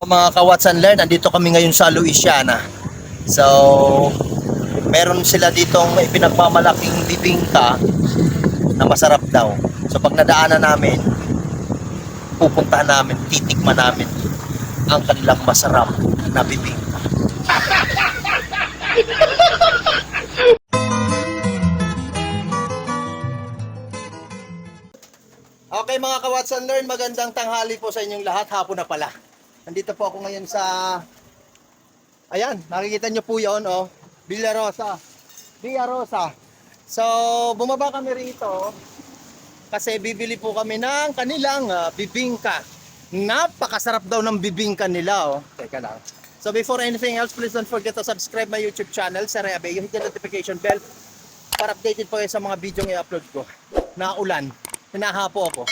Mga ka-Watch and Learn, andito kami ngayon sa Louisiana. So, meron sila ditong pinagmamalaking bibingka na masarap daw. So, pag nadaanan namin, pupuntahan namin, titikman namin ang kanilang masarap na bibingka. Okay mga ka-Watch and Learn, magandang tanghali po sa inyong lahat. Hapon na pala. Nandito po ako ngayon sa... Ayan, nakikita nyo po yon oh. Villa Rosa. Villa Rosa. So, bumaba kami rito kasi bibili po kami ng kanilang ah, bibingka. Napakasarap daw ng bibingka nila, oh. Teka lang. So, before anything else, please don't forget to subscribe my YouTube channel, Sir Abe. Hit the notification bell para updated po kayo sa mga video ng i-upload ko na ulan. Hinahapo ako.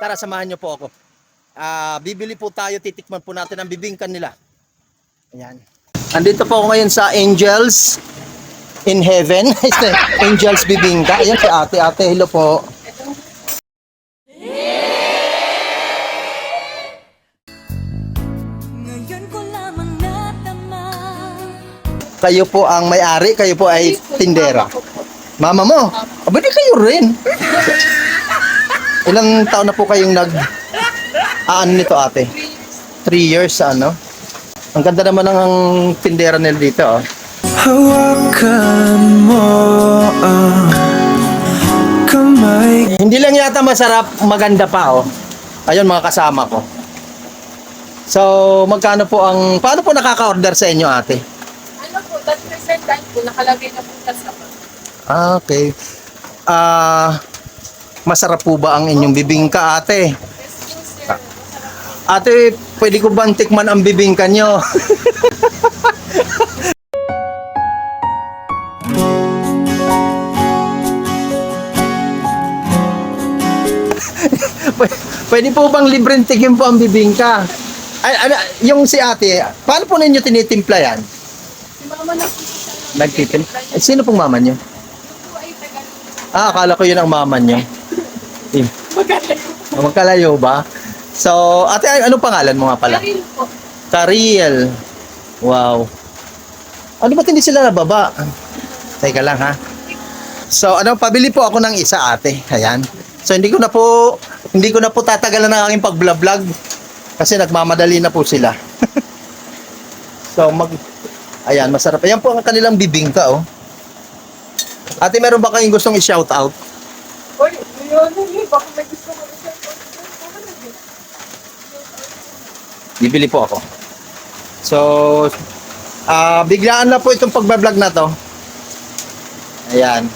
Tara, samahan nyo po ako. Ah, bibili po tayo, titikman po natin ang bibingkan nila. Ayan. Andito po ako ngayon sa Angels in Heaven. Angels Bibingka. Ayan si ate. Ate, hello po. Kayo po ang may-ari, kayo po ay tindera. Mama mo? Aba, di kayo rin. Ilang taon na po kayong nag... Ah, ano nito ate? Three years, ano? Ang ganda naman ng ang tindera nila dito, oh. Hawakan mo ang kamay Hindi lang yata masarap, maganda pa, oh. Ayun, mga kasama ko. So, magkano po ang... Paano po nakaka-order sa inyo, ate? Ano po, 10% dahil po nakalagay na po sa. Ah, okay. Ah, masarap po ba ang inyong bibingka, ate? Yes po, sir. Masarap. Ate, pwede ko bang tikman ang bibingka nyo? Pw- pwede po bang libreng tikim po ang bibingka? Ay, ano, yung si ate, paano po ninyo tinitimpla yan? Si mama na. Nagtitimpla? Eh, sino pong mama nyo? Ah, akala ko yun ang mama nyo. Eh. Magkalayo ba? So, ate, anong pangalan mo nga pala? Karin po. Kariel. Wow. Ano ba't hindi sila nababa? Teka lang ha. So, ano, pabili po ako ng isa ate. Ayan. So, hindi ko na po, hindi ko na po tatagalan ng aking pag-vlog kasi nagmamadali na po sila. so, mag, ayan, masarap. Ayan po ang kanilang bibingka, oh. Ate, meron ba kayong gustong i-shout out? Uy, yun, yun. Baka may gusto mo isa. Bibili po ako. So, ah biglaan na po itong pagbablog na to. Ayan.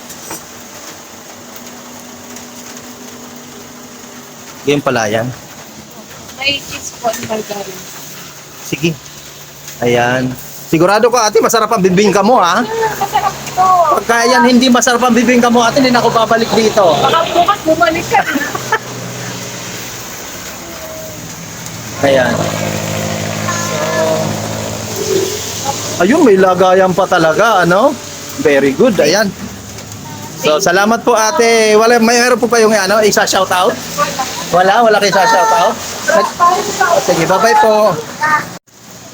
Game pala yan. May cheese po and margarine. Sige. Ayan. Sigurado ka ate, masarap ang bibingka mo ha. Ah, Masarap ito. Pagka yan hindi masarap ang bibingka mo ate, hindi na ako babalik dito. Baka bukas bumalik ka. Ayan. So, ayun, may lagayan pa talaga, ano? Very good, ayan. So, salamat po ate. Wala, may meron po kayong ano, isa shout out? Wala, wala kayo sa shout out? Sige, bye-bye po.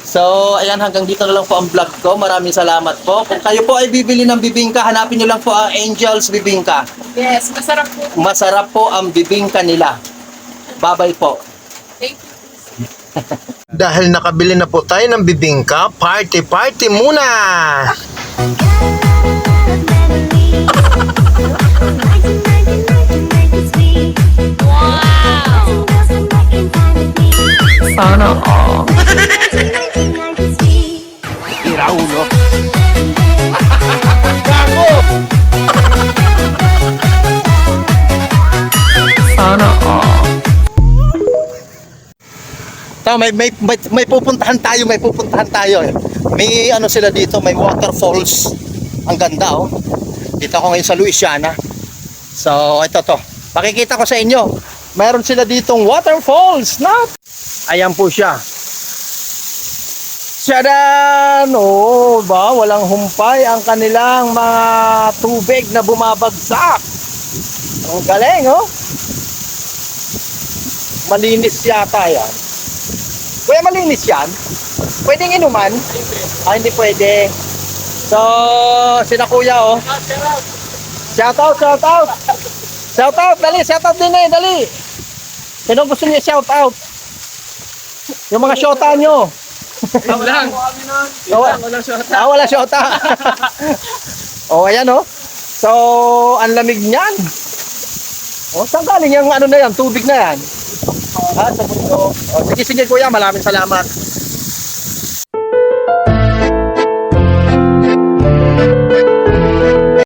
So, ayan, hanggang dito na lang po ang vlog ko. Maraming salamat po. Kung kayo po ay bibili ng bibingka, hanapin nyo lang po ang Angels Bibingka. Yes, masarap po. Masarap po ang bibingka nila. Bye-bye po. Thank you. Dahil nakabili na po tayo ng bibingka, party-party muna! Sana all. Sana all Tama, may, may, may, may pupuntahan tayo, may pupuntahan tayo. May ano sila dito, may waterfalls. Ang ganda oh. Dito ako ngayon sa Louisiana. So, ito to. Pakikita ko sa inyo. Meron sila ditong waterfalls na. Ayan po siya. Shadan! Oh, ba? Walang humpay ang kanilang mga tubig na bumabagsak. Ang galing, oh. Malinis yata yan. Kuya, malinis yan? Pwedeng inuman? Ah, hindi pwede. So, sina kuya, oh. Shout out, shout out. Shout out, dali, shout out din eh, dali. Sino gusto niya shout out? Yung mga shota nyo. Yun lang. Yun lang, walang shot. Ah, wala shota. oh, ayan oh. So, ang lamig niyan. Oh, saan galing yung ano na yan, tubig na yan? Ah, sa mundo. Oh, sige, sige kuya, maraming salamat.